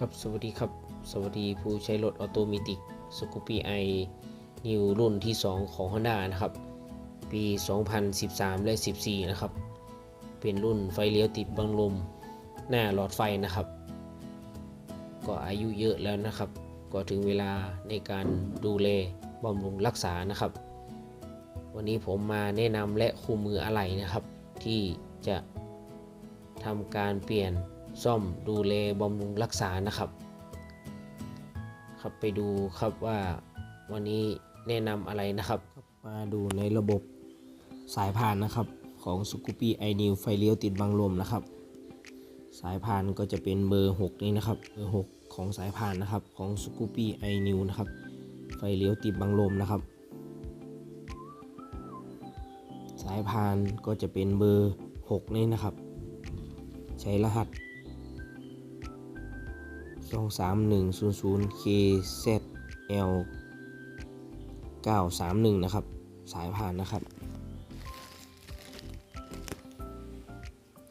ครับสวัสดีครับ สวัสดีผู้ใช้รถออโตมิติกสกูปี้ไอนิวรุ่นที่ 2 ของ Honda นะครับ ปี 2013 และ 14 นะครับ เป็นรุ่นไฟเลี้ยวติดบังลม หน้าหลอดไฟนะครับ ก็อายุเยอะแล้วนะครับ ก็ถึงเวลาในการดูแลบำรุงรักษานะครับ วันนี้ผมมาแนะนำและคู่มืออะไรนะครับ ที่จะทำการเปลี่ยน ซ่อมดูแลบำรุงรักษานะครับ ครับไปดูครับว่าวันนี้แนะนำอะไรนะครับ มาดูในระบบสายพานนะครับของ s c o o p y i n e w ไฟเลี้ยวติดบังลมนะครับ สายพานก็จะเป็นเบอร์ 6 นี้นะครับเบอร์ 6 ของสายพานนะครับของ s c o o p y i n e w นะครับไฟเลี้ยวติดบังลมนะครับ สายพานก็จะเป็นเบอร์ 6 นี้นะครับ ใช้รหัส 23100 KZL 931 นะครับ สายพานนะครับ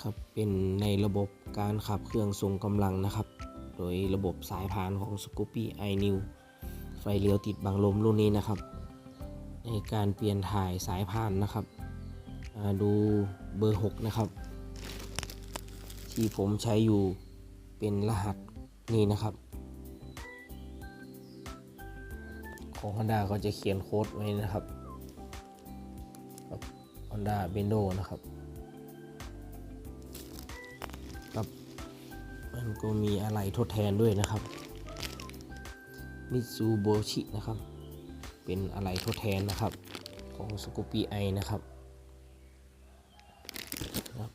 ครับเป็นในระบบการขับเครื่องทรงกำลังนะครับ โดยระบบสายพานของ Scoopy i n e w ไฟเลี้ยวติดบังลมรุ่นนี้นะครับ ในการเปลี่ยนถ่ายสายพานนะครับดูเบอร์ 6 นะครับ ที่ผมใช้อยู่เป็นรหัส นี่นะครับ ของ Honda ก็จะเขียนโค้ดไว้นะครับ Honda Bendo นะครับครับมันก็มีอะไรทดแทนด้วยนะครับ Mitsubishi นะครับ เป็นอะไรทดแทนนะครับ ของ Scoopy i นะครับครับ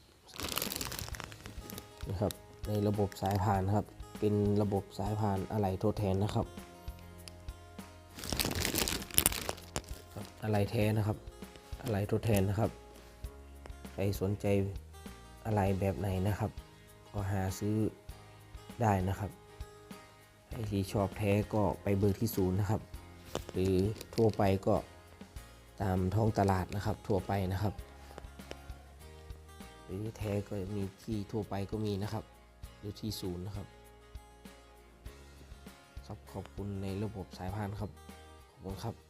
นะครับ ในระบบสายพานครับ เป็นระบบสายพานอะไหล่ทดแทนนะครับอะไหล่แท้นะครับอะไหล่ทดแทนนะครับ ใครสนใจอะไรแบบไหนนะครับ ก็หาซื้อได้นะครับใครที่ชอบแท้ก็ไปเบอร์ที่ศูนย์นะครับ หรือทั่วไปก็ตามท้องตลาดนะครับทั่วไปนะครับ หรือแท้ก็มีที่ทั่วไปก็มีนะครับ หรือที่ศูนย์นะครับ ครับขอบคุณในระบบสายพานครับ ขอบคุณครับ